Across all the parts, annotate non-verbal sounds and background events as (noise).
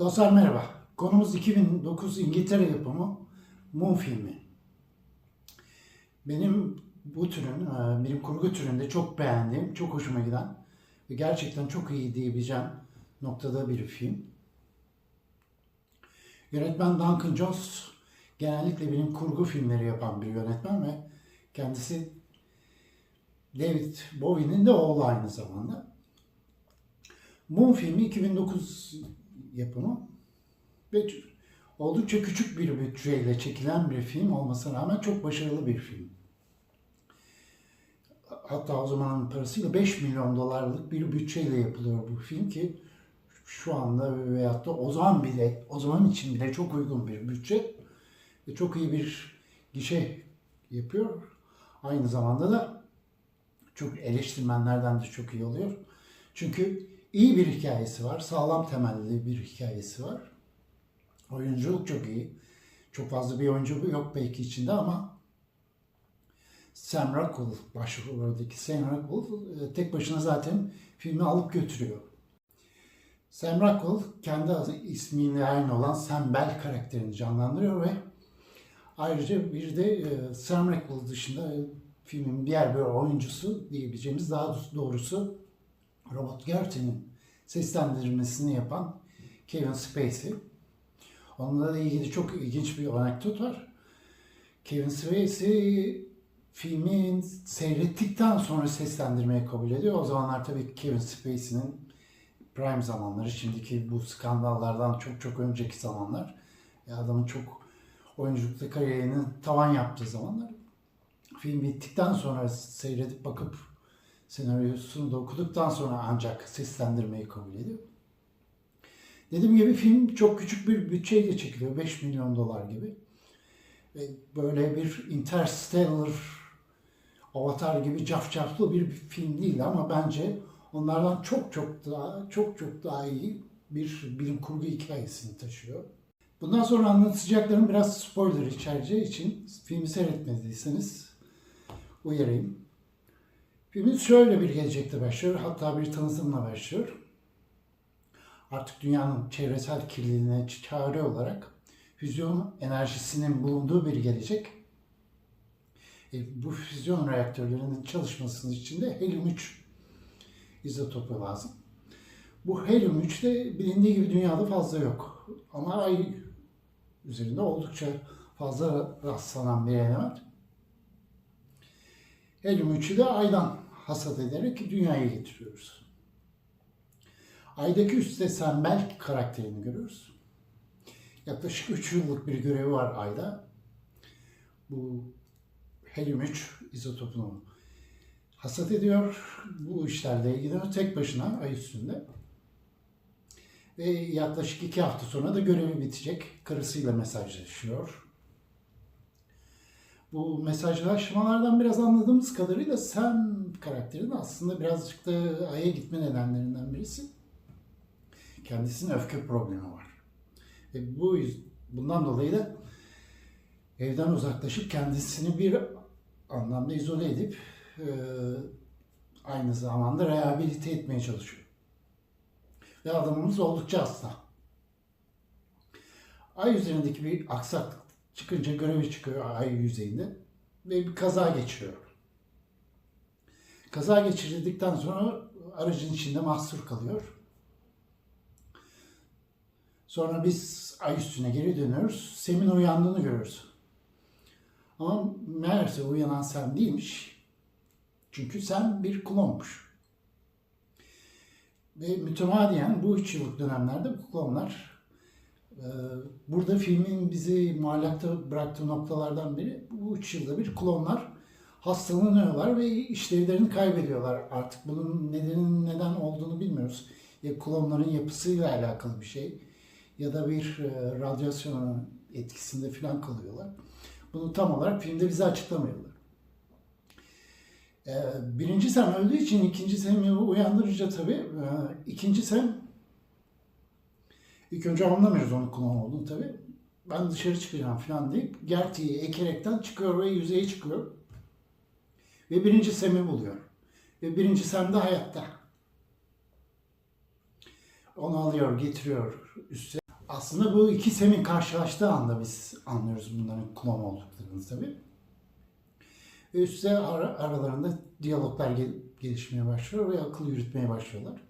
Dostlar merhaba. Konumuz 2009 İngiltere yapımı Moon filmi. Benim bu türün, e, bilim kurgu türünde çok beğendiğim, çok hoşuma giden ve gerçekten çok iyi diyebileceğim noktada bir film. Yönetmen Duncan Jones genellikle bilim kurgu filmleri yapan bir yönetmen ve kendisi David Bowie'nin de oğlu aynı zamanda. Moon filmi 2009 yapımı ve oldukça küçük bir bütçeyle çekilen bir film olmasına rağmen çok başarılı bir film. Hatta o zamanın parasıyla 5 milyon dolarlık bir bütçeyle yapılıyor bu film ki şu anda veyahut da o zaman bile, o zaman için bile çok uygun bir bütçe ve çok iyi bir gişe yapıyor. Aynı zamanda da çok eleştirmenlerden de çok iyi oluyor. Çünkü iyi bir hikayesi var, sağlam temelli bir hikayesi var. Oyunculuk çok iyi. Çok fazla bir oyuncu yok belki içinde ama Sam Rockwell başroldeki Sam Rockwell e, tek başına zaten filmi alıp götürüyor. Sam Rockwell kendi ismiyle aynı olan Sam Bell karakterini canlandırıyor ve ayrıca bir de e, Sam Rockwell dışında e, filmin diğer bir oyuncusu diyebileceğimiz daha doğrusu Robert Gerten'in seslendirmesini yapan Kevin Spacey. Onunla da ilgili çok ilginç bir anekdot var. Kevin Spacey filmin seyrettikten sonra seslendirmeyi kabul ediyor. O zamanlar tabii Kevin Spacey'nin prime zamanları, şimdiki bu skandallardan çok çok önceki zamanlar. Adamın çok oyunculukta kariyerinin tavan yaptığı zamanlar. Film bittikten sonra seyredip bakıp senaryosunu da okuduktan sonra ancak seslendirmeyi kabul ediyor. Dediğim gibi film çok küçük bir bütçeyle çekiliyor. 5 milyon dolar gibi. Böyle bir Interstellar, Avatar gibi cafcaflı bir film değil ama bence onlardan çok çok daha çok çok daha iyi bir bilim kurgu hikayesini taşıyor. Bundan sonra anlatacaklarım biraz spoiler içereceği için filmi seyretmediyseniz uyarayım. Filmin şöyle bir gelecekte başlıyor, hatta bir tanıtımla başlıyor. Artık dünyanın çevresel kirliliğine çare olarak füzyon enerjisinin bulunduğu bir gelecek. E, bu füzyon reaktörlerinin çalışmasının için de helyum 3 izotopu lazım. Bu helyum 3 de bilindiği gibi dünyada fazla yok. Ama ay üzerinde oldukça fazla rastlanan bir element. Helyum 3'ü de aydan hasat ederek dünyaya getiriyoruz. Ay'daki üstte Sembel karakterini görüyoruz. Yaklaşık 3 yıllık bir görevi var Ay'da. Bu helyum 3 izotopunu hasat ediyor. Bu işlerle ilgileniyor tek başına Ay üstünde. Ve yaklaşık 2 hafta sonra da görevi bitecek. Karısıyla mesajlaşıyor. Bu mesajlaşmalardan biraz anladığımız kadarıyla Sam karakterinin aslında birazcık da Ay'a gitme nedenlerinden birisi kendisinin öfke problemi var. Ve bu bundan dolayı da evden uzaklaşıp kendisini bir anlamda izole edip e, aynı zamanda rehabilite etmeye çalışıyor. Ve adamımız oldukça hasta. Ay üzerindeki bir aksaklık çıkınca görevi çıkıyor ay yüzeyinde ve bir kaza geçiriyor. Kaza geçirdikten sonra aracın içinde mahsur kalıyor. Sonra biz ay üstüne geri dönüyoruz. Sem'in uyandığını görüyoruz. Ama meğerse uyanan Sem değilmiş. Çünkü Sem bir klonmuş. Ve mütemadiyen bu üç yıllık dönemlerde bu klonlar burada filmin bizi muallakta bıraktığı noktalardan biri bu üç yılda bir klonlar hastalanıyorlar ve işlevlerini kaybediyorlar. Artık bunun nedenin neden olduğunu bilmiyoruz. Ya klonların yapısıyla alakalı bir şey ya da bir e, radyasyon etkisinde falan kalıyorlar. Bunu tam olarak filmde bize açıklamıyorlar. E, birinci Sam öldüğü için ikinci Sam'i uyandırınca tabii e, ikinci Sam ilk önce anlamıyoruz onun klon olduğunu tabii. Ben dışarı çıkacağım falan deyip Gertie'yi ekerekten çıkıyor ve yüzeye çıkıyor. Ve birinci Sam'i buluyor. Ve birinci Sam de hayatta. Onu alıyor, getiriyor üste. aslında bu iki semin karşılaştığı anda biz anlıyoruz bunların klon olduklarını tabii. Ve üstte ara- aralarında diyaloglar gel- gelişmeye başlıyor ve akıl yürütmeye başlıyorlar.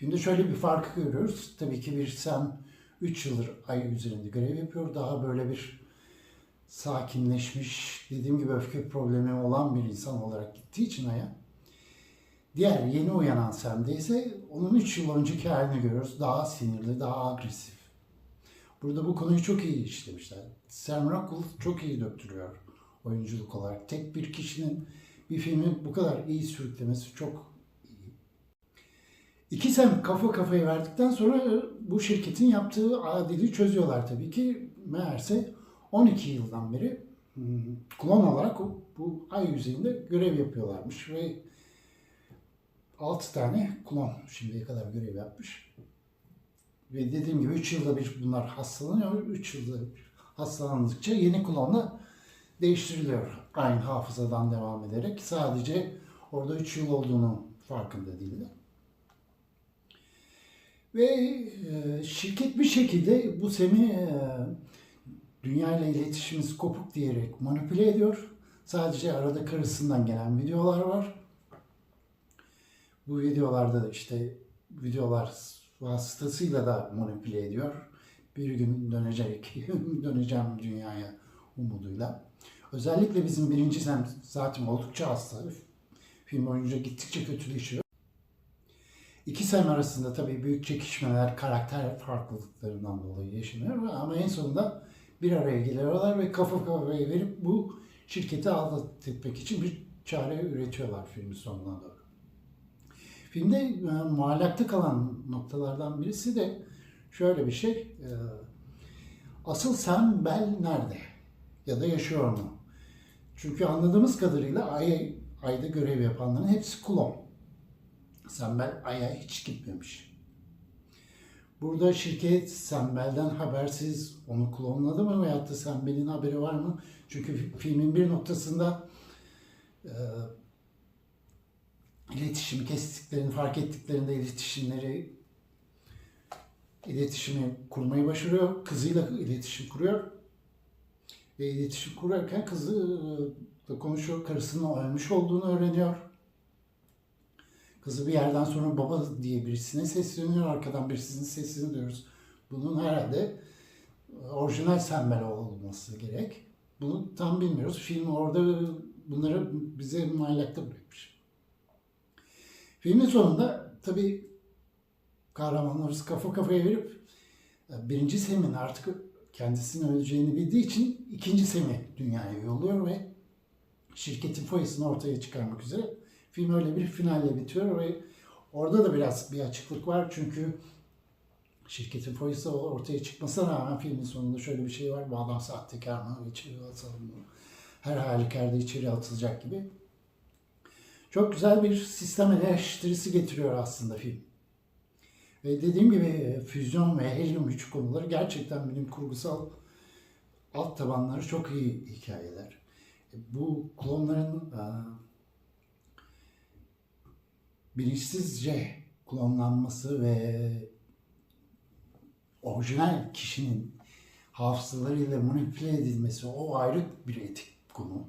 Filmde şöyle bir farkı görüyoruz. Tabii ki bir Sam 3 yıldır ay üzerinde görev yapıyor. Daha böyle bir sakinleşmiş, dediğim gibi öfke problemi olan bir insan olarak gittiği için Ay'a. Diğer yeni uyanan Sam'de ise onun 3 yıl önceki halini görüyoruz. Daha sinirli, daha agresif. Burada bu konuyu çok iyi işlemişler. Sam Rockwell çok iyi döktürüyor oyunculuk olarak. Tek bir kişinin bir filmi bu kadar iyi sürüklemesi çok. İki Sam kafa kafaya verdikten sonra bu şirketin yaptığı adili çözüyorlar tabii ki. Meğerse 12 yıldan beri hmm, klon olarak bu ay yüzeyinde görev yapıyorlarmış ve 6 tane klon şimdiye kadar görev yapmış. Ve dediğim gibi 3 yılda bir bunlar hastalanıyor. 3 yılda bir hastalandıkça yeni klonla değiştiriliyor. Aynı hafızadan devam ederek. Sadece orada 3 yıl olduğunu farkında değiller. Ve e, şirket bir şekilde bu Sem'i e, dünyayla iletişimimiz kopuk diyerek manipüle ediyor. Sadece arada karısından gelen videolar var. Bu videolarda da işte videolar vasıtasıyla da manipüle ediyor. Bir gün dönecek, (laughs) döneceğim dünyaya umuduyla. Özellikle bizim birinci sem zaten oldukça hasta. Film boyunca gittikçe kötüleşiyor. İki sem arasında tabii büyük çekişmeler, karakter farklılıklarından dolayı yaşanıyor ama en sonunda bir araya geliyorlar ve kafa kafaya verip bu şirketi alt etmek için bir çare üretiyorlar filmin sonuna doğru. Filmde e, muallakta kalan noktalardan birisi de şöyle bir şey. e, asıl Sam Bell nerede? Ya da yaşıyor mu? Çünkü anladığımız kadarıyla Ay, Ay'da görev yapanların hepsi klon. Sam Bell Ay'a hiç gitmemiş. Burada şirket Sam Bell'den habersiz onu klonladı mı veyahut da Sam Bell'in haberi var mı? Çünkü fi- filmin bir noktasında e, iletişimi kestiklerini fark ettiklerinde iletişimleri iletişimi kurmayı başarıyor. Kızıyla iletişim kuruyor. Ve iletişim kurarken kızı da konuşuyor. Karısının ölmüş olduğunu öğreniyor. Kızı bir yerden sonra baba diye birisine sesleniyor. Arkadan birisinin sesini duyuyoruz. Bunun herhalde orijinal Sembel olması gerek. Bunu tam bilmiyoruz. Film orada bunları bize muallakta bırakmış. Filmin sonunda tabii kahramanlarımız kafa kafaya verip e, birinci Sem'in artık kendisinin öleceğini bildiği için ikinci Sem'i dünyaya yolluyor ve şirketin foyasını ortaya çıkarmak üzere film öyle bir finalle bitiyor ve orada da biraz bir açıklık var çünkü şirketin foyası ortaya çıkmasına rağmen filmin sonunda şöyle bir şey var. Bu adam sahtekar mı? İçeri atalım mı? Her halükarda içeri atılacak gibi. Çok güzel bir sistem eleştirisi getiriyor aslında film. Ve dediğim gibi e, füzyon ve helyum güç konuları gerçekten bilim kurgusal alt tabanları çok iyi hikayeler. E, Bu klonların e, bilinçsizce klonlanması ve orijinal kişinin hafızalarıyla manipüle edilmesi o ayrı bir etik konu.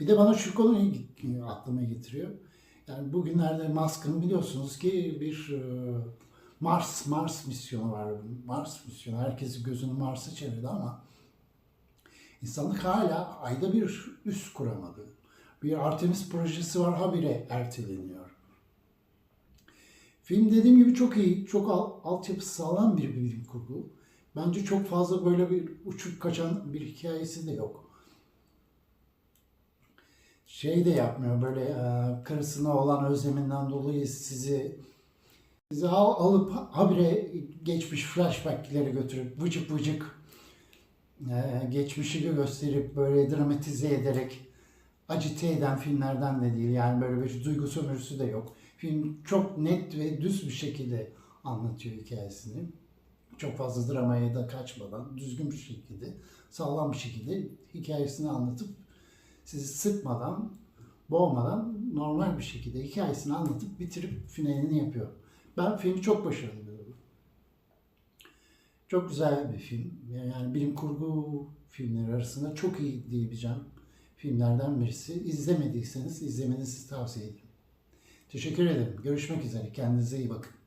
Bir de bana şu konuyu aklıma getiriyor. Yani bugünlerde Musk'ın biliyorsunuz ki bir e, Mars Mars misyonu var. Mars misyonu herkesi gözünü Mars'a çevirdi ama insanlık hala ayda bir üs kuramadı. Bir Artemis projesi var habire erteleniyor. Film dediğim gibi çok iyi, çok al, altyapısı sağlam bir bilim kurgu. Bence çok fazla böyle bir uçup kaçan bir hikayesi de yok. Şey de yapmıyor böyle e, karısına olan özleminden dolayı sizi sizi al, alıp habire geçmiş flashback'lere götürüp vıcık vıcık e, geçmişi gösterip böyle dramatize ederek acite eden filmlerden de değil. Yani böyle bir duygu sömürüsü de yok. Film çok net ve düz bir şekilde anlatıyor hikayesini. Çok fazla dramaya da kaçmadan, düzgün bir şekilde, sağlam bir şekilde hikayesini anlatıp sizi sıkmadan, boğmadan normal bir şekilde hikayesini anlatıp bitirip finalini yapıyor. Ben filmi çok başarılı buluyorum. Çok güzel bir film. Yani bilim kurgu filmleri arasında çok iyi diyebileceğim filmlerden birisi. İzlemediyseniz izlemenizi tavsiye ederim. Teşekkür ederim. Görüşmek üzere. Kendinize iyi bakın.